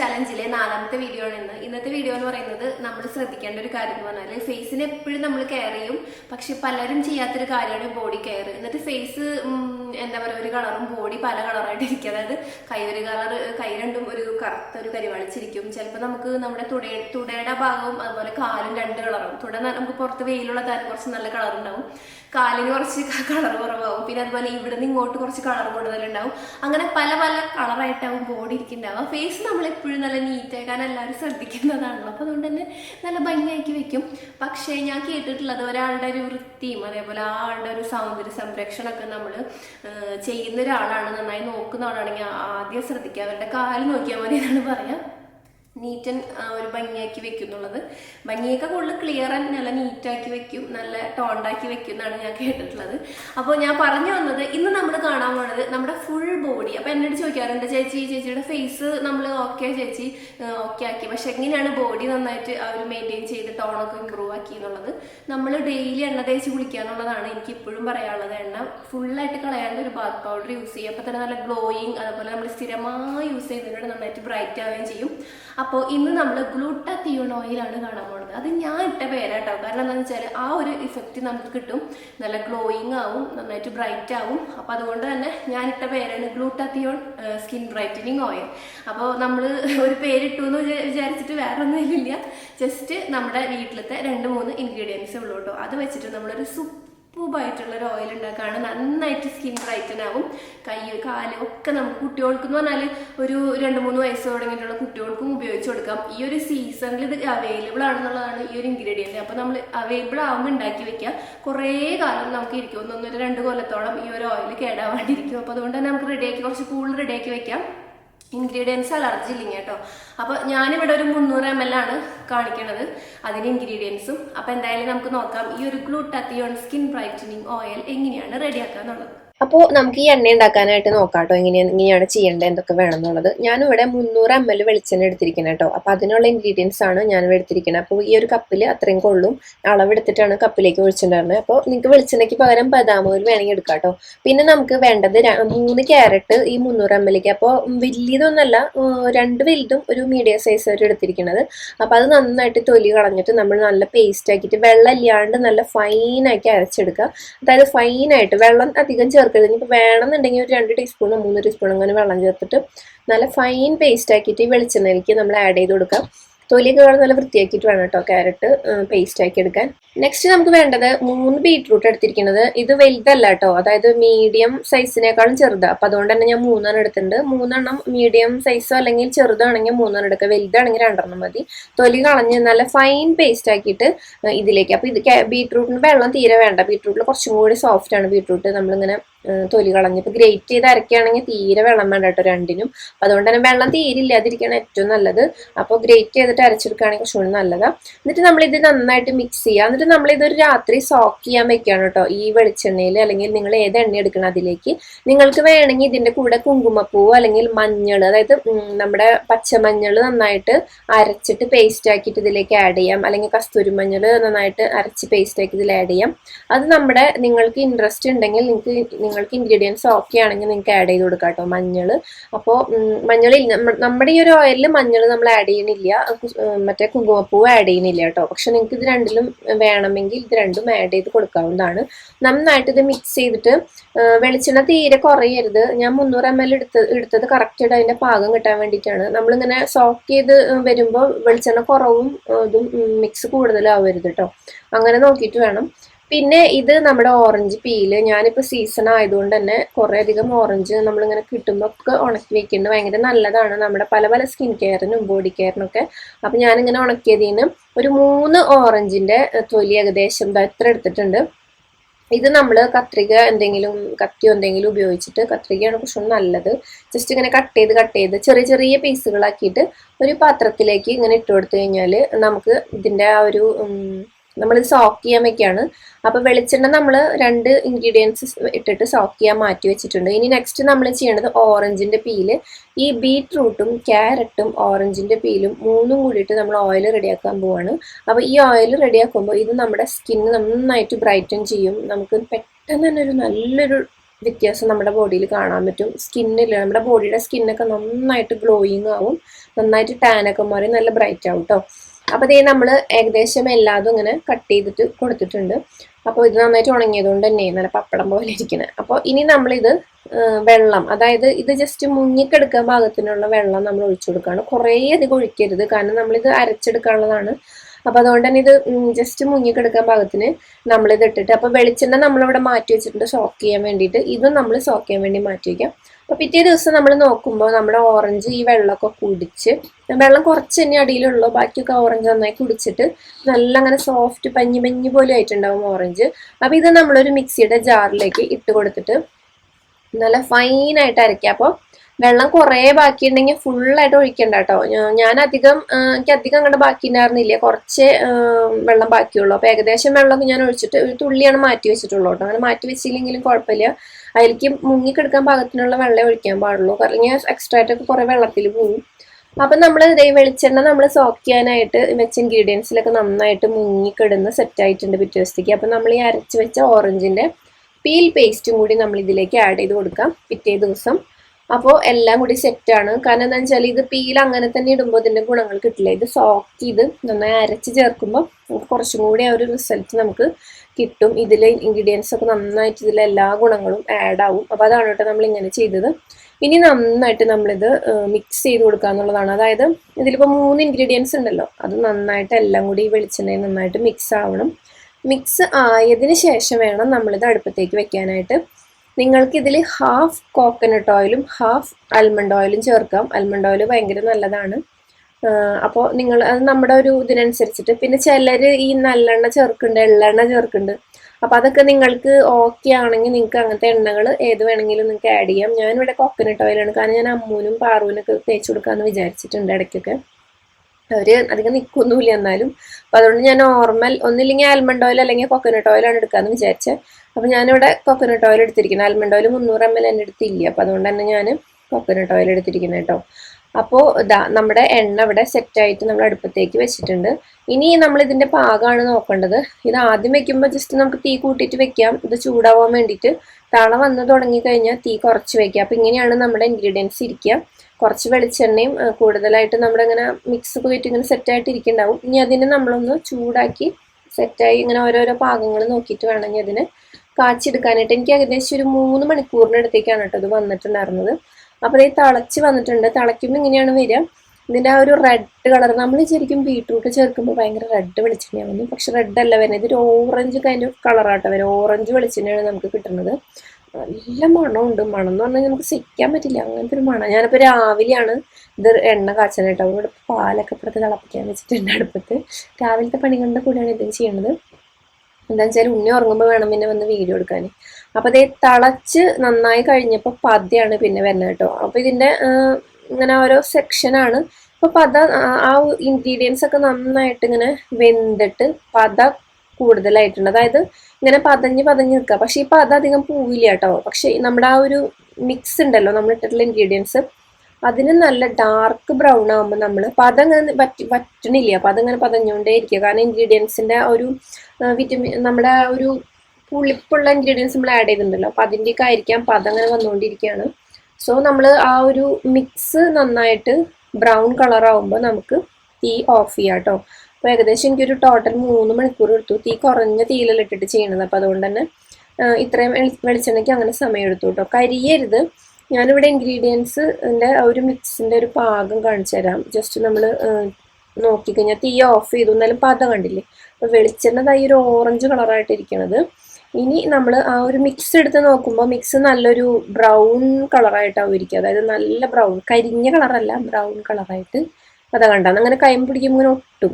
ചലഞ്ചിലെ നാലാമത്തെ വീഡിയോ ആണ് ഇന്ന്. ഇന്നത്തെ വീഡിയോ എന്ന് പറയുന്നത് നമ്മൾ ശ്രദ്ധിക്കേണ്ട ഒരു കാര്യം എന്ന് പറഞ്ഞാൽ ഫേസിനെ എപ്പോഴും നമ്മൾ കെയർ ചെയ്യും. പക്ഷെ പലരും ചെയ്യാത്തൊരു കാര്യമാണ് ബോഡി കെയർ എന്നിട്ട് ഫേസ് എന്താ പറയുക ഒരു കളറും ബോഡി പല കളറായിട്ട് ഇരിക്കും അതായത് കൈ ഒരു കളർ കൈ രണ്ടും ഒരു കറുത്ത ഒരു കരിവാളിച്ചിരിക്കും ചിലപ്പോൾ നമുക്ക് നമ്മുടെ തുട തുടയുടെ ഭാഗവും അതുപോലെ കാലും രണ്ട് കളറും തുട നമുക്ക് പുറത്ത് വെയിലുള്ള താരം കുറച്ച് നല്ല കളർ ഉണ്ടാവും. കാലിന് കുറച്ച് കളർ കുറവാകും പിന്നെ അതുപോലെ ഇവിടെ നിന്ന് ഇങ്ങോട്ട് കുറച്ച് കളർ കൂടുതലുണ്ടാവും. അങ്ങനെ പല പല കളറായിട്ടാവും ബോഡി ഇരിക്കുന്നുണ്ടാവുക. ഫേസ് നമ്മൾ എപ്പോഴും നല്ല നീറ്റാക്കാൻ എല്ലാവരും ശ്രദ്ധിക്കുന്നതാണല്ലോ അപ്പോൾ അതുകൊണ്ട് തന്നെ നല്ല ഭംഗിയാക്കി വെക്കും. പക്ഷേ ഞാൻ കേട്ടിട്ടുള്ളത് ഒരാളുടെ ഒരു വൃത്തിയും അതേപോലെ ആ ആളുടെ ഒരു സൗന്ദര്യ സംരക്ഷണമൊക്കെ നമ്മൾ ചെയ്യുന്ന ഒരാളാണ് നന്നായി നോക്കുന്ന ആളാണെങ്കിൽ ആദ്യം ശ്രദ്ധിക്കുക. അവരുടെ കാൽ നോക്കിയാൽ മതി എന്നാണ് പറയാം. നീറ്റ് ഒരു ഭംഗിയാക്കി വെക്കും എന്നുള്ളത്. ഭംഗിയൊക്കെ കൂടുതൽ ക്ലിയർ ആൻഡ് നല്ല നീറ്റാക്കി വെക്കും നല്ല ടോണ്ടാക്കി വെക്കും എന്നാണ് ഞാൻ കേട്ടിട്ടുള്ളത്. അപ്പോൾ ഞാൻ പറഞ്ഞു വന്നത് ഇന്ന് നമ്മൾ കാണാൻ പോണത് നമ്മുടെ ഫുൾ ബോഡി അപ്പോൾ എന്നോട് ചോദിക്കാറുണ്ട് ചേച്ചി ചേച്ചിയുടെ ഫേസ് നമ്മൾ ഓക്കെ ചേച്ചി? ഓക്കെ ആക്കി. പക്ഷെ എങ്ങനെയാണ് ബോഡി നന്നായിട്ട് അവർ മെയിന്റെയിൻ ചെയ്ത് ടോണൊക്കെ ഇമ്പ്രൂവ് ആക്കി എന്നുള്ളത് നമ്മൾ ഡെയിലി എണ്ണ തേച്ച് കുളിക്കുക എന്നുള്ളതാണ് എനിക്ക് ഇപ്പോഴും പറയാനുള്ളത്. എണ്ണ ഫുള്ളായിട്ട് കളയാണ്ട് ഒരു ബാത്ത് പൗഡർ യൂസ് ചെയ്യുക. അപ്പോൾ തന്നെ നല്ല ഗ്ലോയിങ് അതുപോലെ നമ്മൾ സ്ഥിരമായി യൂസ് ചെയ്യുന്നതിനോട് നന്നായിട്ട് ബ്രൈറ്റ് ആവുകയും ചെയ്യും. അപ്പോൾ ഇന്ന് നമ്മൾ ഗ്ലൂട്ടാത്തിയോൺ ഓയിലാണ് കാണാൻ പോകുന്നത് അത് ഞാൻ ഇട്ട പേരാട്ടോ. കാരണം എന്താണെന്ന് വെച്ചാൽ ആ ഒരു ഇഫക്റ്റ് നമുക്ക് കിട്ടും. നല്ല ഗ്ലോയിങ് ആവും നന്നായിട്ട് ബ്രൈറ്റ് ആവും. അപ്പോൾ അതുകൊണ്ട് തന്നെ ഞാൻ ഇട്ട പേരാണ് ഗ്ലൂട്ടത്തിയോൺ സ്കിൻ ബ്രൈറ്റനിങ് ഓയിൽ അപ്പോൾ നമ്മൾ ഒരു പേരിട്ടു എന്ന് വിചാ- വിചാരിച്ചിട്ട് വേറെ ഒന്നും ഇല്ല. ജസ്റ്റ് നമ്മുടെ വീട്ടിലത്തെ രണ്ട് മൂന്ന് ഇൻഗ്രീഡിയൻസ് ഉള്ളൂ കേട്ടോ അത് വെച്ചിട്ട് നമ്മളൊരു സൂപ്പ് സൂപ്പായിട്ടുള്ള ഒരു ഓയിൽ ഉണ്ടാക്കുകയാണ് നന്നായിട്ട് സ്കിൻ ബ്രൈറ്റൻ ആവും. കൈ കാൽ ഒക്കെ നമുക്ക് കുട്ടികൾക്ക് എന്ന് പറഞ്ഞാൽ ഒരു രണ്ട് മൂന്ന് വയസ്സ് തുടങ്ങിയിട്ടുള്ള കുട്ടികൾക്കും ഉപയോഗിച്ച് കൊടുക്കാം. ഈ ഒരു സീസണിൽ ഇത് അവൈലബിൾ ആണെന്നുള്ളതാണ് ഈ ഒരു ഇൻഗ്രീഡിയന്റ് അപ്പോൾ നമ്മൾ അവൈലബിൾ ആകുമ്പോൾ ഉണ്ടാക്കി വെക്കുക. കുറേ കാലം നമുക്ക് ഇരിക്കും. ഒന്നൊന്നൊരു രണ്ട് കൊല്ലത്തോളം ഈ ഒരു ഓയിൽ കേടാവാണ്ടിരിക്കും. അപ്പോൾ അതുകൊണ്ട് തന്നെ നമുക്ക് റെഡിയാക്കി കുറച്ച് കൂടുതൽ റെഡിയാക്കി വെക്കാം. ഇൻഗ്രീഡിയൻസ് അലർജി ഇല്ലെങ്കിൽ കേട്ടോ. അപ്പോൾ ഞാനിവിടെ ഒരു മുന്നൂറ് എം എൽ ആണ് കാണിക്കണത്. അതിന് ഇൻഗ്രീഡിയൻസും അപ്പോൾ എന്തായാലും നമുക്ക് നോക്കാം. ഈ ഒരു ഗ്ലൂട്ടത്തിയോൺ സ്കിൻ ബ്രൈറ്റനിങ് ഓയിൽ എങ്ങനെയാണ് റെഡിയാക്കുക അപ്പോൾ നമുക്ക് ഈ എണ്ണ ഉണ്ടാക്കാനായിട്ട് നോക്കാം കേട്ടോ എങ്ങനെയാണ് എങ്ങനെയാണ് ചെയ്യേണ്ടത് എന്തൊക്കെ വേണം എന്നുള്ളത് ഞാനിവിടെ മുന്നൂറ് എം എൽ വെളിച്ചെണ്ണ എടുത്തിരിക്കുന്നത് കേട്ടോ അപ്പോൾ അതിനുള്ള ഇൻഗ്രീഡിയൻസ് ആണ് ഞാൻ എടുത്തിരിക്കുന്നത് അപ്പോൾ ഈ ഒരു കപ്പിൽ അത്രയും കൊള്ളും. അളവെടുത്തിട്ടാണ് കപ്പിലേക്ക് ഒഴിച്ചിട്ടുണ്ടായിരുന്നത് അപ്പോൾ നിങ്ങൾക്ക് വെളിച്ചെണ്ണയ്ക്ക് പകരം ബദാം ഓയിൽ വേണമെങ്കിൽ എടുക്കാം കേട്ടോ പിന്നെ നമുക്ക് വേണ്ടത് മൂന്ന് ക്യാരറ്റ് ഈ മുന്നൂറ് എം എല്ലേക്ക് അപ്പോൾ വലിയതൊന്നല്ല ഉം, രണ്ട് വലുതും ഒരു മീഡിയം സൈസ് വരെ എടുത്തിരിക്കുന്നത് അപ്പോൾ അത് നന്നായിട്ട് തൊലി കളഞ്ഞിട്ട് നമ്മൾ നല്ല പേസ്റ്റ് ആക്കിയിട്ട് വെള്ളം ഇല്ലാണ്ട് നല്ല ഫൈനാക്കി അരച്ചെടുക്കുക. അതായത് ഫൈനായിട്ട് വെള്ളം അധികം ചേർക്കരുത് ഇനിയിപ്പോൾ വേണമെന്നുണ്ടെങ്കിൽ ഒരു രണ്ട് ടീസ്പൂണോ മൂന്ന് ടീസ്പൂണോ അങ്ങനെ വെള്ളം ചേർത്തിട്ട് നല്ല ഫൈൻ പേസ്റ്റ് ആക്കിയിട്ട് ഈ വെളിച്ചെണ്ണയിലേക്ക് നമ്മൾ ആഡ് ചെയ്ത് കൊടുക്കാം. തൊലിയൊക്കെ വേണം നല്ല വൃത്തിയാക്കിയിട്ട് വേണം കേട്ടോ ക്യാരറ്റ് പേസ്റ്റ് ആക്കി എടുക്കാൻ. നെക്സ്റ്റ് നമുക്ക് വേണ്ടത് മൂന്ന് ബീട്രൂട്ട് എടുത്തിരിക്കുന്നത്. ഇത് വലുതല്ല കേട്ടോ. അതായത് മീഡിയം സൈസിനേക്കാളും ചെറുതാണ് അപ്പം അതുകൊണ്ട് തന്നെ ഞാൻ മൂന്നെണ്ണം എടുത്തിട്ടുണ്ട്. മൂന്നെണ്ണം മീഡിയം സൈസോ അല്ലെങ്കിൽ ചെറുതാണെങ്കിൽ മൂന്നെണ്ണം എടുക്കുക. വലുതാണെങ്കിൽ രണ്ടെണ്ണം മതി. തൊലി കളഞ്ഞ് നല്ല ഫൈൻ പേസ്റ്റ് ആക്കിയിട്ട് ഇതിലേക്ക്. അപ്പോൾ ഇത് ബീട്രൂട്ടിന് വെള്ളം തീരെ വേണ്ട. ബീട്രൂട്ടിൽ കുറച്ചും കൂടി സോഫ്റ്റ് ആണ് ബീട്രൂട്ട് നമ്മളിങ്ങനെ തൊലി കളഞ്ഞ്. ഇപ്പൊ ഗ്രേറ്റ് ചെയ്ത് അരക്കുകയാണെങ്കിൽ തീരെ വെള്ളം വേണ്ട കേട്ടോ രണ്ടിനും. അപ്പൊ അതുകൊണ്ട് തന്നെ വെള്ളം തീരെ ഇല്ലാതിരിക്കുകയാണ് ഏറ്റവും നല്ലത്. അപ്പോൾ ഗ്രേറ്റ് ചെയ്തിട്ട് അരച്ചെടുക്കുകയാണെങ്കിൽ കുറച്ചുകൂടി നല്ലതാണ് എന്നിട്ട് നമ്മൾ ഇത് നന്നായിട്ട് മിക്സ് ചെയ്യുക. എന്നിട്ട് നമ്മൾ ഇതൊരു രാത്രി സോക്ക് ചെയ്യാൻ വെക്കുകയാണ് കേട്ടോ. ഈ വെളിച്ചെണ്ണയിൽ അല്ലെങ്കിൽ നിങ്ങൾ ഏത് എണ്ണ എടുക്കണം അതിലേക്ക്. നിങ്ങൾക്ക് വേണമെങ്കിൽ ഇതിന്റെ കൂടെ കുങ്കുമപ്പൂ അല്ലെങ്കിൽ മഞ്ഞൾ അതായത് നമ്മുടെ പച്ചമഞ്ഞൾ നന്നായിട്ട് അരച്ചിട്ട് പേസ്റ്റ് ആക്കിയിട്ട് ഇതിലേക്ക് ആഡ് ചെയ്യാം. അല്ലെങ്കിൽ കസ്തൂരി മഞ്ഞൾ നന്നായിട്ട് അരച്ച് പേസ്റ്റ് ആക്കി ഇതിൽ ആഡ് ചെയ്യാം. അത് നമ്മുടെ നിങ്ങൾക്ക് ഇൻട്രസ്റ്റ് ഉണ്ടെങ്കിൽ നിങ്ങൾക്ക് നിങ്ങൾക്ക് ഇൻഗ്രീഡിയൻസ് ഓക്കെ ആണെങ്കിൽ നിങ്ങൾക്ക് ആഡ് ചെയ്ത് കൊടുക്കാം കേട്ടോ മഞ്ഞൾ അപ്പോൾ മഞ്ഞൾ നമ്മുടെ ഈ ഒരു ഓയിലിൽ മഞ്ഞൾ നമ്മൾ ആഡ് ചെയ്യണില്ല മറ്റേ കുങ്കുമപ്പൂവ് ആഡ് ചെയ്യണില്ല കേട്ടോ പക്ഷെ നിങ്ങൾക്ക് ഇത് രണ്ടിലും വേണമെങ്കിൽ ഇത് രണ്ടും ആഡ് ചെയ്ത് കൊടുക്കാവുന്നതാണ്. നന്നായിട്ട് ഇത് മിക്സ് ചെയ്തിട്ട് വെളിച്ചെണ്ണ തീരെ കുറയരുത്. ഞാൻ മുന്നൂറ് എം എൽ എടുത്ത് എടുത്തത് കറക്റ്റായിട്ട് അതിന്റെ പാകം കിട്ടാൻ വേണ്ടിയിട്ടാണ്. നമ്മളിങ്ങനെ സോക്ക് ചെയ്ത് വരുമ്പോൾ വെളിച്ചെണ്ണ കുറവും ഇതും മിക്സ് കൂടുതലാവരുത് കേട്ടോ അങ്ങനെ നോക്കിയിട്ട് വേണം. പിന്നെ ഇത് നമ്മുടെ ഓറഞ്ച് പീൽ ഞാനിപ്പോൾ സീസൺ ആയതുകൊണ്ട് തന്നെ കുറേ അധികം ഓറഞ്ച് നമ്മളിങ്ങനെ കിട്ടുമ്പോൾ ഒക്കെ ഉണക്കി വെക്കുന്നുണ്ട്. ഭയങ്കര നല്ലതാണ്. നമ്മുടെ പല പല സ്കിൻ കെയറിനും ബോഡി കെയറിനും കെയറിനൊക്കെ അപ്പം ഞാനിങ്ങനെ ഉണക്കിയതിന് ഒരു മൂന്ന് ഓറഞ്ചിന്റെ തൊലി ഏകദേശം എത്ര എടുത്തിട്ടുണ്ട്. ഇത് നമ്മൾ കത്രിക എന്തെങ്കിലും കത്തിയോ എന്തെങ്കിലും ഉപയോഗിച്ചിട്ട് കത്രികയാണ് കുറച്ചും നല്ലത്. ജസ്റ്റ് ഇങ്ങനെ കട്ട് ചെയ്ത് കട്ട് ചെയ്ത് ചെറിയ ചെറിയ പീസുകളാക്കിയിട്ട് ഒരു പാത്രത്തിലേക്ക് ഇങ്ങനെ ഇട്ട് കൊടുത്തു കഴിഞ്ഞാൽ നമുക്ക് ഇതിന്റെ ആ ഒരു നമ്മളിത് സോക്ക് ചെയ്യാൻ വെക്കുകയാണ് അപ്പോൾ വെളിച്ചെണ്ണ നമ്മൾ രണ്ട് ഇൻഗ്രീഡിയൻസ് ഇട്ടിട്ട് സോക്ക് ചെയ്യാൻ മാറ്റി വെച്ചിട്ടുണ്ട്. ഇനി നെക്സ്റ്റ് നമ്മൾ ചെയ്യേണ്ടത് ഓറഞ്ചിന്റെ പീൽ ഈ ബീട്രൂട്ടും ക്യാരറ്റും ഓറഞ്ചിന്റെ പീലും മൂന്നും കൂടിയിട്ട് നമ്മൾ ഓയിൽ റെഡിയാക്കാൻ പോവാണ്. അപ്പോൾ ഈ ഓയിൽ റെഡിയാക്കുമ്പോൾ ഇത് നമ്മുടെ സ്കിന്ന് നന്നായിട്ട് ബ്രൈറ്റൻ ചെയ്യും. നമുക്ക് പെട്ടെന്ന് തന്നെ ഒരു നല്ലൊരു വ്യത്യാസം നമ്മുടെ ബോഡിയിൽ കാണാൻ പറ്റും. സ്കിന്നിൽ നമ്മുടെ ബോഡിയുടെ സ്കിന്നൊക്കെ നന്നായിട്ട് ഗ്ലോയിങ് ആവും. നന്നായിട്ട് ടാനൊക്കെ മാറി നല്ല ബ്രൈറ്റ് ആവും കേട്ടോ അപ്പോൾ ഇതേ നമ്മൾ ഏകദേശം എല്ലാതും ഇങ്ങനെ കട്ട് ചെയ്തിട്ട് കൊടുത്തിട്ടുണ്ട്. അപ്പോൾ ഇത് നന്നായിട്ട് ഉണങ്ങിയതുകൊണ്ട് തന്നെ നല്ല പപ്പടം പോലെ ഇരിക്കുന്നത് അപ്പോൾ ഇനി നമ്മളിത് വെള്ളം അതായത് ഇത് ജസ്റ്റ് മുങ്ങിക്കെടുക്കാൻ പാകത്തിനുള്ള വെള്ളം നമ്മൾ ഒഴിച്ചു കൊടുക്കുകയാണ്. കുറേ അധികം ഒഴിക്കരുത് കാരണം നമ്മളിത് അരച്ചെടുക്കാനുള്ളതാണ്. അപ്പോൾ അതുകൊണ്ട് തന്നെ ഇത് ജസ്റ്റ് മുങ്ങിക്കെടുക്കാൻ പാകത്തിന് നമ്മളിത് ഇട്ടിട്ട് അപ്പോൾ വെളിച്ചെണ്ണ നമ്മളിവിടെ മാറ്റി വെച്ചിട്ടുണ്ട് സോക്ക് ചെയ്യാൻ വേണ്ടിയിട്ട്. ഇതും നമ്മൾ സോക്ക് ചെയ്യാൻ വേണ്ടി മാറ്റി വയ്ക്കാം അപ്പോൾ പിറ്റേ ദിവസം നമ്മൾ നോക്കുമ്പോൾ നമ്മുടെ ഓറഞ്ച് ഈ വെള്ളമൊക്കെ കുടിച്ച് വെള്ളം കുറച്ച് തന്നെ അടിയിലുള്ളൂ ബാക്കിയൊക്കെ ഓറഞ്ച് നന്നായി കുടിച്ചിട്ട് നല്ല അങ്ങനെ സോഫ്റ്റ് പഞ്ഞി പഞ്ഞി പോലെ ആയിട്ടുണ്ടാവും ഓറഞ്ച് അപ്പോൾ ഇത് നമ്മളൊരു മിക്സിയുടെ ജാറിലേക്ക് ഇട്ട് കൊടുത്തിട്ട് നല്ല ഫൈനായിട്ട് അരയ്ക്കുക. അപ്പോൾ വെള്ളം കുറേ ബാക്കിയുണ്ടെങ്കിൽ ഫുള്ളായിട്ട് ഒഴിക്കണ്ട കേട്ടോ. ഞാൻ അധികം എനിക്ക് അധികം അങ്ങോട്ട് ബാക്കി ഉണ്ടായിരുന്നില്ല. കുറച്ച് വെള്ളം ബാക്കിയുള്ളൂ. അപ്പോൾ ഏകദേശം വെള്ളമൊക്കെ ഞാൻ ഒഴിച്ചിട്ട് ഒരു തുള്ളിയാണ് മാറ്റി വെച്ചിട്ടുള്ളൂ കേട്ടോ. അങ്ങനെ മാറ്റി വെച്ചില്ലെങ്കിലും കുഴപ്പമില്ല. അതിലേക്ക് മുങ്ങിക്കെടുക്കാൻ പാകത്തിനുള്ള വെള്ളം ഒഴിക്കാൻ പാടുള്ളൂ. കാരണം എക്സ്ട്രാ ആയിട്ടൊക്കെ കുറേ വെള്ളത്തിൽ പോകും അപ്പം നമ്മൾ ഇതേ വെളിച്ചെണ്ണ നമ്മൾ സോക്ക് ചെയ്യാനായിട്ട് വെച്ച ഇൻഗ്രീഡിയൻസിലൊക്കെ നന്നായിട്ട് മുങ്ങിക്കിടന്ന് സെറ്റ് ആയിട്ടുണ്ട് പിറ്റേ ദിവസത്തേക്ക്. അപ്പം നമ്മൾ ഈ അരച്ച് വെച്ച ഓറഞ്ചിന്റെ പീൽ പേസ്റ്റും കൂടി നമ്മൾ ഇതിലേക്ക് ആഡ് ചെയ്ത് കൊടുക്കാം പിറ്റേ ദിവസം. അപ്പോൾ എല്ലാം കൂടി സെറ്റാണ് കാരണം എന്താ വെച്ചാൽ ഇത് പീൽ അങ്ങനെ തന്നെ ഇടുമ്പോൾ ഇതിന്റെ ഗുണങ്ങൾ കിട്ടില്ല. ഇത് സോക്ക് ചെയ്ത് നന്നായി അരച്ച് ചേർക്കുമ്പോൾ കുറച്ചും കൂടി ആ ഒരു റിസൾട്ട് നമുക്ക് കിട്ടും. ഇതിലെ ഇൻഗ്രീഡിയൻസ് ഒക്കെ നന്നായിട്ട് ഇതിലെ എല്ലാ ഗുണങ്ങളും ആഡ് ആവും. അപ്പോൾ അതാണ് കേട്ടോ നമ്മൾ ഇങ്ങനെ ചെയ്തത്. ഇനി നന്നായിട്ട് നമ്മളിത് മിക്സ് ചെയ്ത് കൊടുക്കുക എന്നുള്ളതാണ്. അതായത് ഇതിലിപ്പോൾ മൂന്ന് ഇൻഗ്രീഡിയൻസ് ഉണ്ടല്ലോ. അത് നന്നായിട്ട് എല്ലാം കൂടി ഈ വെളിച്ചെണ്ണയിൽ നന്നായിട്ട് മിക്സ് ആവണം. മിക്സ് ആയതിനു ശേഷം വേണം നമ്മളിത് അടുപ്പത്തേക്ക് വെക്കാനായിട്ട്. നിങ്ങൾക്ക് ഇതിൽ ഹാഫ് കോക്കനട്ട് ഓയിലും ഹാഫ് ആൽമണ്ട് ഓയിലും ചേർക്കാം. ആൽമണ്ട് ഓയിൽ ഭയങ്കര നല്ലതാണ്. അപ്പോൾ നിങ്ങൾ അത് നമ്മുടെ ഒരു ഇതിനനുസരിച്ചിട്ട്. പിന്നെ ചിലർ ഈ നല്ലെണ്ണ ചേർക്കുന്നുണ്ട് എള്ളെണ്ണ ചേർക്കുന്നുണ്ട്. അപ്പോൾ അതൊക്കെ നിങ്ങൾക്ക് ഓക്കെ ആണെങ്കിൽ നിങ്ങൾക്ക് അങ്ങനത്തെ എണ്ണകൾ ഏത് വേണമെങ്കിലും നിങ്ങൾക്ക് ആഡ് ചെയ്യാം. ഞാനിവിടെ കൊക്കനട്ട് ഓയിലാണ് കാരണം ഞാൻ അമ്മൂനും പാറുവിനൊക്കെ തേച്ച് കൊടുക്കാമെന്ന് വിചാരിച്ചിട്ടുണ്ട് ഇടയ്ക്കൊക്കെ. അവർ അധികം നിൽക്കൊന്നുമില്ല എന്നാലും. അപ്പോൾ അതുകൊണ്ട് ഞാൻ നോർമൽ ഒന്നില്ലെങ്കിൽ ആൽമണ്ട് ഓയിൽ അല്ലെങ്കിൽ കൊക്കനട്ട് ഓയിലാണ് എടുക്കാമെന്ന് വിചാരിച്ചത് അപ്പോൾ ഞാനിവിടെ കൊക്കനട്ട് ഓയിൽ എടുത്തിരിക്കുന്നത്. ആൽമണ്ട് ഓയിൽ മുന്നൂറ് എം എൽ എന്റെ അടുത്തില്ല അപ്പോൾ അതുകൊണ്ട് തന്നെ ഞാൻ കൊക്കനട്ട് ഓയിൽ എടുത്തിരിക്കുന്നത് കേട്ടോ. അപ്പോൾ ഇതാ നമ്മുടെ എണ്ണ ഇവിടെ സെറ്റായിട്ട് നമ്മൾ അടുപ്പത്തേക്ക് വെച്ചിട്ടുണ്ട്. ഇനി നമ്മൾ ഇതിന്റെ പാകമാണ് നോക്കേണ്ടത്. ഇത് ആദ്യം വെക്കുമ്പോൾ ജസ്റ്റ് നമുക്ക് തീ കൂട്ടിയിട്ട് വെക്കാം. ഇത് ചൂടാവാൻ വേണ്ടിയിട്ട് തള വന്ന് തുടങ്ങിക്കഴിഞ്ഞാൽ തീ കുറച്ച് വെക്കുക അപ്പോൾ ഇങ്ങനെയാണ് നമ്മുടെ ഇൻഗ്രീഡിയൻസ് ഇരിക്കുക. കുറച്ച് വെളിച്ചെണ്ണയും കൂടുതലായിട്ട് നമ്മുടെ ഇങ്ങനെ മിക്സ് പോയിട്ട് ഇങ്ങനെ സെറ്റായിട്ട് ഇരിക്കുന്നുണ്ടാവും. ഇനി അതിനെ നമ്മളൊന്ന് ചൂടാക്കി സെറ്റായി ഇങ്ങനെ ഓരോരോ പാകങ്ങൾ നോക്കിയിട്ട് വേണം ഇനി അതിനെ കാച്ചെടുക്കാനായിട്ട് എനിക്ക് ഏകദേശം ഒരു മൂന്ന് മണിക്കൂറിനടുത്തേക്കാണ് കേട്ടോ അത് വന്നിട്ടുണ്ടായിരുന്നത്. അപ്പോൾ ഇത് തിളച്ച് വന്നിട്ടുണ്ട്. തിളയ്ക്കുമ്പോൾ ഇങ്ങനെയാണ് വരിക. ഇതിന്റെ ആ ഒരു റെഡ് കളർ നമ്മൾ ശരിക്കും ബീട്രൂട്ട് ചേർക്കുമ്പോൾ ഭയങ്കര റെഡ് വെളിച്ചെണ്ണയാവുന്നു പക്ഷെ റെഡ് അല്ല വരുന്നത് ഇതൊരു ഓറഞ്ച് കൈൻഡ് ഓഫ് കളറാട്ടോ വരും ഓറഞ്ച് വെളിച്ചെണ്ണയാണ് നമുക്ക് കിട്ടുന്നത്. നല്ല മണമുണ്ട്. മണം എന്ന് പറഞ്ഞാൽ നമുക്ക് സഹിക്കാൻ പറ്റില്ല. അങ്ങനത്തെ ഒരു മണം. ഞാനിപ്പോൾ രാവിലെയാണ് ഇത് എണ്ണ കാച്ചാനായിട്ട്. അവരോട് പാലൊക്കെ ഇപ്പുറത്ത് തിളപ്പിക്കാൻ വെച്ചിട്ടുണ്ട് അടുപ്പത്ത്. രാവിലത്തെ പണികളുടെ കൂടെയാണ് ഇതും ചെയ്യണത്. എന്താ വെച്ചാൽ ഉണ്ണി ഉറങ്ങുമ്പോൾ വേണം പിന്നെ വന്ന് വീഡിയോ എടുക്കാൻ അപ്പോൾ അതേ തിളച്ച് നന്നായി കഴിഞ്ഞപ്പോൾ പതയാണ് പിന്നെ വരുന്നത് കേട്ടോ. അപ്പോൾ ഇതിന്റെ ഇങ്ങനെ ഓരോ സെക്ഷനാണ് അപ്പോൾ പത ആ- ഇൻഗ്രീഡിയൻസ് ഒക്കെ നന്നായിട്ട് ഇങ്ങനെ വെന്തിട്ട് പത കൂടുതലായിട്ടുണ്ട്. അതായത് ഇങ്ങനെ പതഞ്ഞ് പതഞ്ഞ് നിൽക്കുക. പക്ഷേ ഈ പത അധികം പൂവില്ല കേട്ടോ. പക്ഷേ നമ്മുടെ ആ ഒരു മിക്സ് ഉണ്ടല്ലോ നമ്മൾ ഇട്ടിട്ടുള്ള ഇൻഗ്രീഡിയൻസ് അതിന് നല്ല ഡാർക്ക് ബ്രൗൺ ആകുമ്പോൾ നമ്മൾ പതം ഇങ്ങനെ പറ്റി പറ്റണില്ല പതം ഇങ്ങനെ പതഞ്ഞുകൊണ്ടേ ഇരിക്കുക കാരണം ഇൻഗ്രീഡിയൻസിന്റെ ഒരു വിറ്റമിൻ നമ്മുടെ ഒരു പുളിപ്പുള്ള ഇൻഗ്രീഡിയൻസ് നമ്മൾ ആഡ് ചെയ്തിട്ടുണ്ടല്ലോ. അപ്പോൾ അതിന്റെയൊക്കെ ആയിരിക്കാം. പതം അങ്ങനെ വന്നുകൊണ്ടിരിക്കുകയാണ് സോ നമ്മൾ ആ ഒരു മിക്സ് നന്നായിട്ട് ബ്രൗൺ കളർ ആവുമ്പോൾ നമുക്ക് തീ ഓഫ് ചെയ്യാം കേട്ടോ അപ്പോൾ ഏകദേശം എനിക്കൊരു ടോട്ടൽ മൂന്ന് മണിക്കൂർ എടുത്തു. തീ കുറഞ്ഞ തീയിലല്ല ഇട്ടിട്ട് ചെയ്യണത്. അപ്പോൾ അതുകൊണ്ട് തന്നെ ഇത്രയും വെളി- വെളിച്ചെണ്ണയ്ക്ക് അങ്ങനെ സമയം എടുത്തു കേട്ടോ കരിയരുത്. ഞാനിവിടെ ഇൻഗ്രീഡിയൻസിന്റെ ഒരു മിക്സിന്റെ ഒരു പാകം കാണിച്ചു തരാം. ജസ്റ്റ് നമ്മൾ നോക്കിക്കഴിഞ്ഞാൽ തീ ഓഫ് ചെയ്തു. എന്നാലും പത കണ്ടില്ലേ? അപ്പോൾ വെളിച്ചെണ്ണ ഈ ഒരു ഓറഞ്ച് കളറായിട്ട് ഇരിക്കണത് ഇനി നമ്മൾ ആ ഒരു മിക്സ് എടുത്ത് നോക്കുമ്പോൾ മിക്സ് നല്ലൊരു ബ്രൗൺ കളറായിട്ടാവും ഇരിക്കുക അതായത് നല്ല ബ്രൗൺ കരിഞ്ഞ കളറല്ല ബ്രൗൺ കളറായിട്ട് അത് കണ്ടാണ് അങ്ങനെ കൈം പിടിക്കുമ്പോൾ ഇങ്ങനെ ഒട്ടും.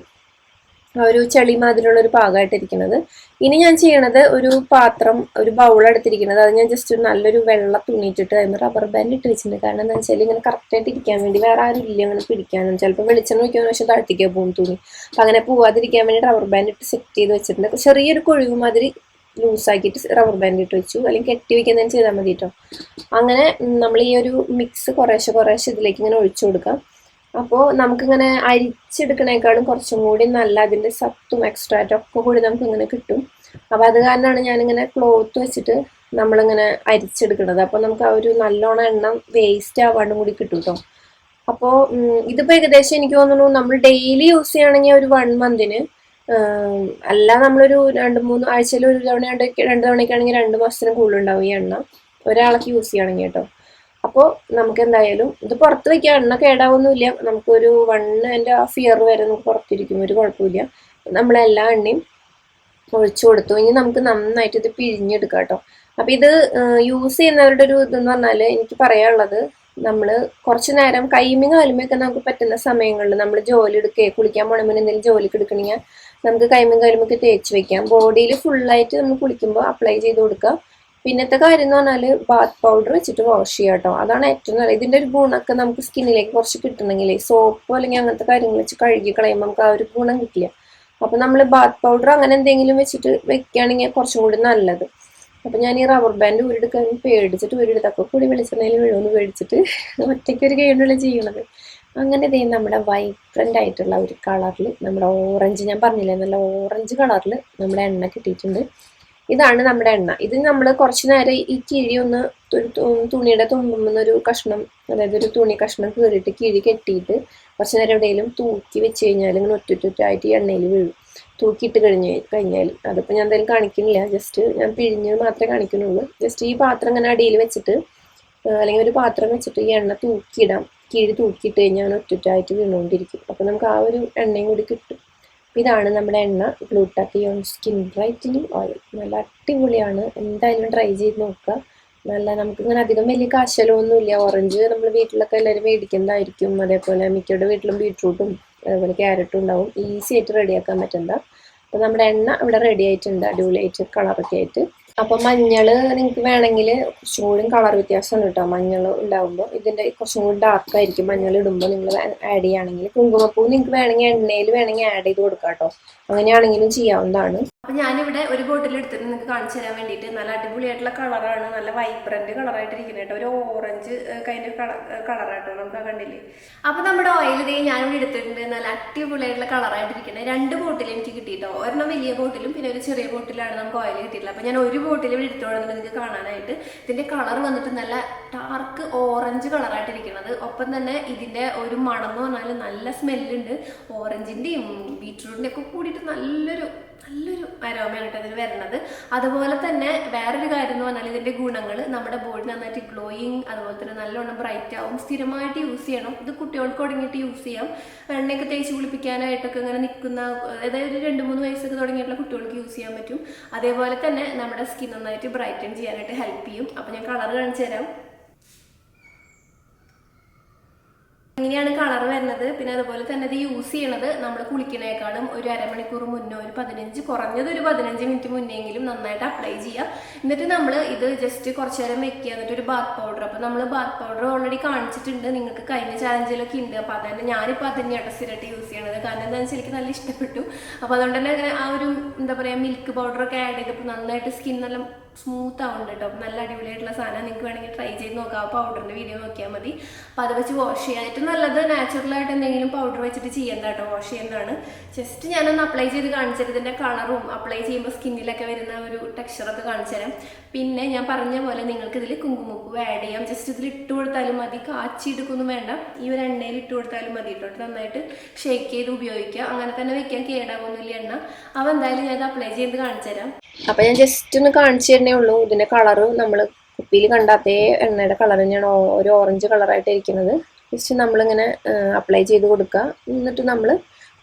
ആ ഒരു ചെളി മാതിരിയുള്ള ഒരു പാകമായിട്ടിരിക്കുന്നത് ഇനി ഞാൻ ചെയ്യണത് ഒരു പാത്രം ഒരു ബൗൾ എടുത്തിരിക്കുന്നത് അത് ഞാൻ ജസ്റ്റ് നല്ലൊരു വെള്ള തുണിയിട്ടിട്ട് അതിന് റബ്ബർ ബാൻഡ് ഇട്ട് വെച്ചിട്ടുണ്ട്. കാരണം എന്താ വെച്ചാൽ ഇങ്ങനെ കറക്റ്റായിട്ട് ഇരിക്കാൻ വേണ്ടി വേറെ ആരും ഇല്ല അങ്ങനെ പിടിക്കാനും. ചിലപ്പോൾ വെളിച്ചെണ്ണ വയ്ക്കുന്ന പക്ഷേ താഴ്ത്തിക്കാൻ പോകും തുണി. അപ്പം അങ്ങനെ പോവാതിരിക്കാൻ വേണ്ടി റബ്ബർ ബാൻഡ് ഇട്ട് സെറ്റ് ചെയ്ത് വെച്ചിട്ടുണ്ട്. ചെറിയൊരു കൊഴിവ് മാതിരി ലൂസാക്കിയിട്ട് റബ്ബർ ബാൻഡ് ഇട്ട് വെച്ചു. അല്ലെങ്കിൽ കെട്ടി വെക്കുന്നതിന് ചെയ്താൽ മതി കേട്ടോ അങ്ങനെ നമ്മൾ ഈ ഒരു മിക്സ് കുറേശ്ശെ കുറേശ്ശെ ഇതിലേക്ക് ഇങ്ങനെ ഒഴിച്ചു കൊടുക്കാം. അപ്പോൾ നമുക്കിങ്ങനെ അരിച്ചെടുക്കണേക്കാളും കുറച്ചും കൂടി നല്ല അതിന്റെ സത്തും എക്സ്ട്രാറ്റും ഒക്കെ കൂടി നമുക്ക് ഇങ്ങനെ കിട്ടും. അപ്പോൾ അത് കാരണമാണ് ഞാനിങ്ങനെ ക്ലോത്ത് വെച്ചിട്ട് നമ്മളിങ്ങനെ അരിച്ചെടുക്കുന്നത് അപ്പോൾ നമുക്ക് ആ ഒരു നല്ലോണം എണ്ണ വേസ്റ്റ് ആവാണ്ടും കൂടി കിട്ടും കേട്ടോ അപ്പോൾ ഇതിപ്പോൾ ഏകദേശം എനിക്ക് തോന്നുന്നു നമ്മൾ ഡെയിലി യൂസ് ചെയ്യുകയാണെങ്കിൽ ഒരു വൺ മന്തിന് അല്ല നമ്മളൊരു രണ്ട് മൂന്ന് ആഴ്ചയിൽ ഒരു തവണ രണ്ട് രണ്ട് തവണയ്ക്കാണെങ്കിൽ രണ്ട് മാസത്തിന് കൂടുതൽ ഉണ്ടാവും ഈ എണ്ണ. ഒരാൾക്ക് യൂസ് ചെയ്യണമെങ്കിൽ കേട്ടോ അപ്പോൾ നമുക്ക് എന്തായാലും ഇത് പുറത്ത് വയ്ക്കുക എണ്ണ കേടാവൊന്നുമില്ല. നമുക്കൊരു വൺ ആൻഡ് ഹാഫ് ഇയർ വരെ നമുക്ക് പുറത്തിരിക്കും. ഒരു കുഴപ്പമില്ല. നമ്മളെല്ലാ എണ്ണയും ഒഴിച്ചു കൊടുത്തു. ഇനി നമുക്ക് നന്നായിട്ട് ഇത് പിഴിഞ്ഞെടുക്കാം കേട്ടോ അപ്പം ഇത് യൂസ് ചെയ്യുന്നവരുടെ ഒരു ഇതെന്ന് പറഞ്ഞാൽ എനിക്ക് പറയാനുള്ളത് നമ്മൾ കുറച്ച് നേരം കൈമയും കാലുമൊക്കെ നമുക്ക് പറ്റുന്ന സമയങ്ങളിൽ നമ്മൾ ജോലി എടുക്കുകയോ കുളിക്കാൻ പോകണമെന്ന് മുന്നേ എന്തെങ്കിലും ജോലിക്ക് എടുക്കണമെങ്കിൽ നമുക്ക് കൈമും കാലുമൊക്കെ തേച്ച് വെക്കാം. ബോഡിയിൽ ഫുള്ളായിട്ട് നമ്മൾ കുളിക്കുമ്പോൾ അപ്ലൈ ചെയ്ത് കൊടുക്കാം പിന്നത്തെ കാര്യം എന്ന് പറഞ്ഞാൽ ബാത്ത് പൗഡർ വെച്ചിട്ട് വാഷ് ചെയ്യുക കേട്ടോ അതാണ് ഏറ്റവും നല്ലത്. ഇതിന്റെ ഒരു ഗുണമൊക്കെ നമുക്ക് സ്കിന്നിലേക്ക് കുറച്ച് കിട്ടണമെങ്കിൽ സോപ്പ് അല്ലെങ്കിൽ അങ്ങനത്തെ കാര്യങ്ങൾ വെച്ച് കഴുകി കളയുമ്പോൾ നമുക്ക് ആ ഒരു ഗുണം കിട്ടില്ല. അപ്പം നമ്മൾ ബാത്ത് പൗഡർ അങ്ങനെ എന്തെങ്കിലും വെച്ചിട്ട് വെക്കുകയാണെങ്കിൽ കുറച്ചും കൂടി നല്ലത്. അപ്പം ഞാൻ ഈ റബ്ബർ ബാൻഡ് ഊരെടുക്കാൻ പേടിച്ചിട്ട് ഊരെടുത്തൊക്കെ കൂടി വെളിച്ചെണ്ണയിൽ വീഴുമെന്ന് പേടിച്ചിട്ട് ഒറ്റയ്ക്ക് ഒരു കൈകൊണ്ടുള്ള ചെയ്യണത് അങ്ങനെ ഇതേ നമ്മുടെ വൈബ്രന്റ് ആയിട്ടുള്ള ഒരു കളറിൽ നമ്മുടെ ഓറഞ്ച് ഞാൻ പറഞ്ഞില്ലേ നല്ല ഓറഞ്ച് കളറിൽ നമ്മുടെ എണ്ണ കിട്ടിയിട്ടുണ്ട്. ഇതാണ് നമ്മുടെ എണ്ണ. ഇത് നമ്മൾ കുറച്ച് നേരം ഈ കിഴി ഒന്ന് തുണിയുടെ തുമ്പുന്ന ഒരു കഷ്ണം അതായത് ഒരു തുണി കഷ്ണം കീറിയിട്ട് കിഴി കെട്ടിയിട്ട് കുറച്ച് നേരം എവിടെയെങ്കിലും തൂക്കി വെച്ച് കഴിഞ്ഞാൽ ഇങ്ങനെ ഒറ്റൊറ്റൊറ്റായിട്ട് ഈ എണ്ണയിൽ വീഴും. തൂക്കിയിട്ട് കഴിഞ്ഞ് കഴിഞ്ഞാൽ അതിപ്പോൾ ഞാൻ എന്തായാലും കാണിക്കുന്നില്ല. ജസ്റ്റ് ഞാൻ പിഴിഞ്ഞ് മാത്രമേ കാണിക്കുന്നുള്ളൂ. ജസ്റ്റ് ഈ പാത്രം ഇങ്ങനെ അടിയിൽ വെച്ചിട്ട് അല്ലെങ്കിൽ ഒരു പാത്രം വെച്ചിട്ട് ഈ എണ്ണ തൂക്കിയിടാം. കീഴ് തൂക്കിയിട്ട് കഴിഞ്ഞാൽ ഒറ്ററ്റായിട്ട് വീണുകൊണ്ടിരിക്കും. അപ്പോൾ നമുക്ക് ആ ഒരു എണ്ണയും കൂടി കിട്ടും. അപ്പോൾ ഇതാണ് നമ്മുടെ എണ്ണ. ഗ്ലൂട്ടാത്തിയോൺ സ്കിൻ ബ്രൈറ്റനിങ് ഓയിൽ നല്ല അടിപൊളിയാണ്. എന്തായാലും ട്രൈ ചെയ്ത് നോക്കുക. നല്ല നമുക്ക് ഇങ്ങനെ അധികം വലിയ കാശലൊന്നുമില്ല. ഓറഞ്ച് നമ്മൾ വീട്ടിലൊക്കെ എല്ലാവരും മേടിക്കുന്നതായിരിക്കും. അതേപോലെ മിക്കയുടെ വീട്ടിലും ബീട്രൂട്ടും അതേപോലെ ക്യാരറ്റും ഉണ്ടാവും. ഈസി ആയിട്ട് റെഡിയാക്കാൻ പറ്റുന്ന അപ്പോൾ നമ്മുടെ എണ്ണ ഇവിടെ റെഡി ആയിട്ടുണ്ട്. അടിപൊളിയായിട്ട് കളറൊക്കെ ആയിട്ട്. അപ്പോൾ മഞ്ഞൾ നിങ്ങൾക്ക് വേണമെങ്കിൽ കുറച്ചും കൂടി കളർ വ്യത്യാസമാണ് കേട്ടോ. മഞ്ഞൾ ഉണ്ടാകുമ്പോൾ ഇതിന്റെ കുറച്ചും കൂടി ഡാർക്ക് ആയിരിക്കും. മഞ്ഞൾ ഇടുമ്പോൾ നിങ്ങൾ ആഡ് ചെയ്യുകയാണെങ്കിൽ കുങ്കുമപ്പൂ നിങ്ങൾക്ക് വേണമെങ്കിൽ എണ്ണയിൽ വേണമെങ്കിൽ ആഡ് ചെയ്ത് കൊടുക്കാം കേട്ടോ. അങ്ങനെയാണെങ്കിലും ചെയ്യാവുന്നതാണ്. അപ്പൊ ഞാനിവിടെ ഒരു ബോട്ടിൽ എടുത്തിട്ട് നിങ്ങൾക്ക് കാണിച്ചു തരാൻ വേണ്ടിയിട്ട് നല്ല അടിപൊളിയായിട്ടുള്ള കളറാണ് നല്ല വൈബ്രന്റ് കളറായിട്ട് ഇരിക്കുന്നത് കേട്ടോ. ഒരു ഓറഞ്ച് കൈൻഡ് കളറായിട്ടോ നമുക്ക് കണ്ടില്ലേ അപ്പൊ നമ്മുടെ ഓയിൽ ഇതേ ഞാനിവിടെ എടുത്തിട്ടുണ്ട്. നല്ല അടിപൊളിയായിട്ടുള്ള കളറായിട്ട് ആയിട്ടിരിക്കുന്നത് രണ്ട് ബോട്ടിൽ എനിക്ക് കിട്ടിയിട്ടോ ഒരെണ്ണം വലിയ ബോട്ടിലും പിന്നെ ഒരു ചെറിയ ബോട്ടിലാണ് നമുക്ക് ഓയിൽ കിട്ടിയിട്ടുള്ളത്. അപ്പൊ ഞാൻ ഒരു ബോട്ടിൽ ഇവിടെ എടുത്തോളുന്നത് നിങ്ങൾക്ക് കാണാനായിട്ട്. ഇതിന്റെ കളർ വന്നിട്ട് നല്ല ഡാർക്ക് ഓറഞ്ച് കളറായിട്ട് ആയിട്ടിരിക്കുന്നത് ഒപ്പം തന്നെ ഇതിന്റെ ഒരു മണം എന്ന് പറഞ്ഞാൽ നല്ല സ്മെല്ലുണ്ട് ഓറഞ്ചിന്റെയും ബീറ്റ്റൂട്ടിന്റെ ഒക്കെ കൂടിയിട്ട് നല്ലൊരു നല്ലൊരു അരോമയാണ് കേട്ടോ ഇതിന് വരുന്നത് അതുപോലെ തന്നെ വേറൊരു കാര്യം എന്ന് പറഞ്ഞാൽ ഇതിന്റെ ഗുണങ്ങൾ നമ്മുടെ ബോഡി നന്നായിട്ട് ഗ്ലോയിങ് അതുപോലെ തന്നെ നല്ലോണം ബ്രൈറ്റ് ആവും സ്ഥിരമായിട്ട് യൂസ് ചെയ്യണം. ഇത് കുട്ടികൾക്ക് തുടങ്ങിയിട്ട് യൂസ് ചെയ്യാം. എണ്ണയൊക്കെ തേച്ച് കുളിപ്പിക്കാനായിട്ടൊക്കെ ഇങ്ങനെ നിൽക്കുന്ന അതായത് ഒരു രണ്ട് മൂന്ന് വയസ്സൊക്കെ തുടങ്ങിയിട്ടുള്ള കുട്ടികൾക്ക് യൂസ് ചെയ്യാൻ പറ്റും. അതേപോലെ തന്നെ നമ്മുടെ സ്കിൻ നന്നായിട്ട് ബ്രൈറ്റൻ ചെയ്യാനായിട്ട് ഹെൽപ്പ് ചെയ്യും. അപ്പോൾ ഞാൻ കളർ കാണിച്ചു തരാം. ഇങ്ങനെയാണ് കളർ വരുന്നത്. പിന്നെ അതുപോലെ തന്നെ ഇത് യൂസ് ചെയ്യണത് നമ്മൾ കുളിക്കണേക്കാളും ഒരു അരമണിക്കൂർ മുന്നേ ഒരു പതിനഞ്ച് കുറഞ്ഞത് ഒരു പതിനഞ്ച് മിനിറ്റ് മുന്നെങ്കിലും നന്നായിട്ട് അപ്ലൈ ചെയ്യാം എന്നിട്ട് നമ്മൾ ഇത് ജസ്റ്റ് കുറച്ചു നേരം വെക്കുക. എന്നിട്ട് ഒരു ബാത്ത് പൗഡർ അപ്പോൾ നമ്മൾ ബാത്ത് പൗഡർ ഓൾറെഡി കാണിച്ചിട്ടുണ്ട്. നിങ്ങൾക്ക് കഴിഞ്ഞ ചാലഞ്ചിലൊക്കെ ഉണ്ട്. അപ്പോൾ അതന്നെ ഞാനിപ്പോൾ അത് തന്നെയാണ് സ്ഥിരമായിട്ട് യൂസ് ചെയ്യണത്. കാരണം എന്താണെന്ന് വെച്ചാൽ എനിക്ക് നല്ല ഇഷ്ടപ്പെട്ടു. അപ്പോൾ അതുകൊണ്ട് തന്നെ ആ ഒരു എന്താ പറയുക മിൽക്ക് പൗഡറൊക്കെ ആഡ് ചെയ്തപ്പോൾ നന്നായിട്ട് സ്കിന്നെല്ലാം നല്ല സ്മൂത്ത് ആവുന്നുണ്ട് കേട്ടോ അപ്പോൾ നല്ല അടിപൊളിയായിട്ടുള്ള സാധനം. നിങ്ങൾക്ക് വേണമെങ്കിൽ ട്രൈ ചെയ്ത് നോക്കാം. ആ പൗഡറിന്റെ വീഡിയോ നോക്കിയാൽ മതി. അപ്പോൾ അത് വെച്ച് വാഷ് ചെയ്യാൻ ഏറ്റവും നല്ലത് നാച്ചുറലായിട്ട് എന്തെങ്കിലും പൗഡർ വെച്ചിട്ട് ചെയ്യേണ്ട കേട്ടോ വാഷ് ചെയ്യുന്നതാണ്. ജസ്റ്റ് ഞാനൊന്ന് അപ്ലൈ ചെയ്ത് കാണിച്ചത് ഇതിന്റെ കളറും അപ്ലൈ ചെയ്യുമ്പോൾ സ്കിന്നിലൊക്കെ വരുന്ന ഒരു ടെക്സ്ചറൊക്കെ കാണിച്ചു തരാം പിന്നെ ഞാൻ പറഞ്ഞ പോലെ നിങ്ങൾക്ക് ഇതിൽ കുങ്കുമപ്പൂ ആഡ് ചെയ്യാം. ജസ്റ്റ് ഇതിൽ ഇട്ട് കൊടുത്താലും മതി. കാച്ചി എടുക്കൊന്നും വേണ്ട. ഈ ഒരു എണ്ണയിൽ ഇട്ട് കൊടുത്താലും മതി കേട്ടോ നന്നായിട്ട് ഷേക്ക് ചെയ്ത് ഉപയോഗിക്കുക. അങ്ങനെ തന്നെ വെക്കാൻ കേടാവുന്നില്ല എണ്ണ. അപ്പോൾ എന്തായാലും ഞാൻ അപ്ലൈ ചെയ്ത് കാണിച്ചു തരാം അപ്പൊ ഞാൻ ജസ്റ്റ് ഒന്ന് കാണിച്ചു തരണേ ഉള്ളൂ. ഇതിന്റെ കളറ് നമ്മൾ കുപ്പിയിൽ കണ്ട അതേ എണ്ണയുടെ കളർ തന്നെയാണ്. ഒരു ഓറഞ്ച് കളറായിട്ട് ഇരിക്കുന്നത്. ജസ്റ്റ് നമ്മളിങ്ങനെ അപ്ലൈ ചെയ്ത് കൊടുക്കുക. എന്നിട്ട് നമ്മൾ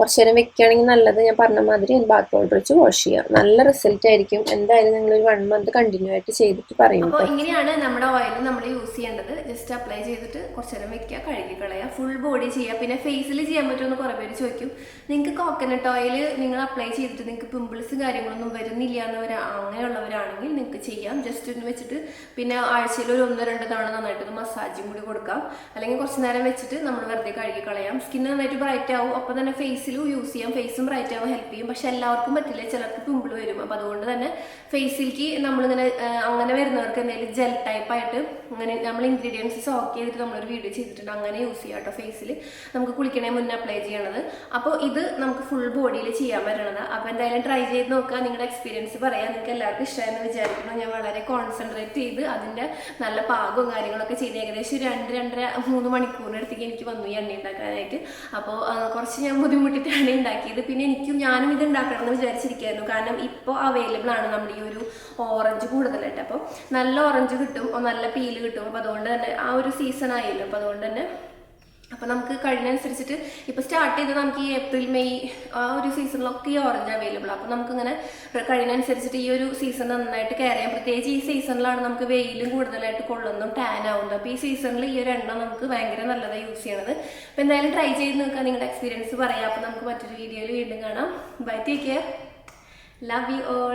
കുറച്ച് നേരം വെക്കുകയാണെങ്കിൽ നല്ലത് ഞാൻ പറഞ്ഞ മാതിരി ബാത്ത് പൗഡർ വെച്ച് വാഷ് ചെയ്യാം. നല്ല റിസൾട്ട് ആയിരിക്കും. എന്തായാലും നിങ്ങൾ ഒരു വൺ മന്ത് കണ്ടിന്യൂ ആയിട്ട് ചെയ്തിട്ട് പറയും ഇങ്ങനെയാണ് നമ്മുടെ ഓയിൽ നമ്മൾ യൂസ് ചെയ്യേണ്ടത്. ജസ്റ്റ് അപ്ലൈ ചെയ്തിട്ട് കുറച്ച് നേരം വെക്കുക കഴുകി കളയുക ഫുൾ ബോഡി ചെയ്യുക. പിന്നെ ഫേസിൽ ചെയ്യാൻ പറ്റുമെന്ന് കുറേ പേര് ചോദിക്കും. നിങ്ങൾക്ക് കോക്കനട്ട് ഓയിൽ നിങ്ങൾ അപ്ലൈ ചെയ്തിട്ട് നിങ്ങൾക്ക് പിമ്പിൾസ് കാര്യങ്ങളൊന്നും വരുന്നില്ല എന്നവർ അങ്ങനെയുള്ളവരാണെങ്കിൽ നിങ്ങൾക്ക് ചെയ്യാം. ജസ്റ്റ് ഒന്ന് വെച്ചിട്ട് പിന്നെ ആഴ്ചയിൽ ഒരു ഒന്നോ രണ്ടോ തവണ നന്നായിട്ട് ഒന്ന് മസാജും കൂടി കൊടുക്കാം. അല്ലെങ്കിൽ കുറച്ച് നേരം വെച്ചിട്ട് നമ്മൾ വെറുതെ കഴുകി കളയാം സ്കിൻ നന്നായിട്ട് ബ്രൈറ്റ് ആവും. ഒപ്പം തന്നെ ഫേസിൽ ഫേസിലും യൂസ് ചെയ്യാം. ഫേസും ബ്രൈറ്റ് ആവാൻ ഹെൽപ്പ് ചെയ്യും. പക്ഷെ എല്ലാവർക്കും പറ്റില്ല. ചിലർക്ക് പിമ്പിൾ വരും. അപ്പോൾ അതുകൊണ്ട് തന്നെ ഫേസിലേക്ക് നമ്മളിങ്ങനെ അങ്ങനെ വരുന്നവർക്ക് എന്തെങ്കിലും ജെൽ ടൈപ്പ് ആയിട്ട് അങ്ങനെ നമ്മൾ ഇൻഗ്രീഡിയൻസ് സോക്ക് ചെയ്തിട്ട് നമ്മളൊരു വീഡിയോ ചെയ്തിട്ടുണ്ട്. അങ്ങനെ യൂസ് ചെയ്യാം കേട്ടോ ഫേസിൽ നമുക്ക് കുളിക്കണേ മുന്നേ അപ്ലൈ ചെയ്യണത്. അപ്പോൾ ഇത് നമുക്ക് ഫുൾ ബോഡിയിൽ ചെയ്യാൻ പറ്റണത്. അപ്പോൾ എന്തായാലും ട്രൈ ചെയ്ത് നോക്കുക. നിങ്ങളുടെ എക്സ്പീരിയൻസ് പറയാം. നിങ്ങൾക്ക് എല്ലാവർക്കും ഇഷ്ടമായെന്ന് വിചാരിക്കണം ഞാൻ വളരെ കോൺസെൻട്രേറ്റ് ചെയ്ത് അതിന്റെ നല്ല പാകവും കാര്യങ്ങളൊക്കെ ചെയ്ത് ഏകദേശം രണ്ട് രണ്ടര മൂന്ന് മണിക്കൂറിനടുത്തേക്ക് എനിക്ക് വന്നു ഈ എണ്ണ ഉണ്ടാക്കാനായിട്ട്. അപ്പോൾ കുറച്ച് ഞാൻ ബുദ്ധിമുട്ടിയിട്ടാണ് ഉണ്ടാക്കിയത്. പിന്നെ എനിക്കും ഞാനും ഇത് ഉണ്ടാക്കണം എന്ന് വിചാരിച്ചിരിക്കുകയായിരുന്നു. കാരണം ഇപ്പോൾ അവൈലബിൾ ആണ് നമ്മുടെ ഈ ഒരു ഓറഞ്ച് കൂടുതലായിട്ട്. അപ്പോൾ നല്ല ഓറഞ്ച് കിട്ടും നല്ല പീൽ കിട്ടും. അപ്പോൾ അതുകൊണ്ട് തന്നെ ആ ഒരു സീസൺ ആയല്ലോ. അപ്പോൾ അതുകൊണ്ട് തന്നെ അപ്പോൾ നമുക്ക് കഴിഞ്ഞനുസരിച്ചിട്ട് ഇപ്പോൾ സ്റ്റാർട്ട് ചെയ്ത് നമുക്ക് ഈ ഏപ്രിൽ മെയ് ആ ഒരു സീസണിലൊക്കെ ഈ ഓറഞ്ച് അവൈലബിൾ അപ്പോൾ നമുക്കിങ്ങനെ കഴിഞ്ഞനുസരിച്ചിട്ട് ഈ ഒരു സീസൺ നന്നായിട്ട് കെയർ ചെയ്യാം. പ്രത്യേകിച്ച് ഈ സീസണിലാണ് നമുക്ക് വെയിലും കൂടുതലായിട്ട് കൊള്ളുന്നതും ടാൻ ആവുന്നത്. അപ്പോൾ ഈ സീസണിൽ ഈ ഒരു എണ്ണ നമുക്ക് ഭയങ്കര നല്ലതാണ് യൂസ് ചെയ്യണത്. അപ്പോൾ എന്തായാലും ട്രൈ ചെയ്ത് നോക്കുക നിങ്ങളുടെ എക്സ്പീരിയൻസ് പറയാം. അപ്പോൾ നമുക്ക് മറ്റൊരു വീഡിയോയിൽ വീണ്ടും കാണാം. Bye take care love you all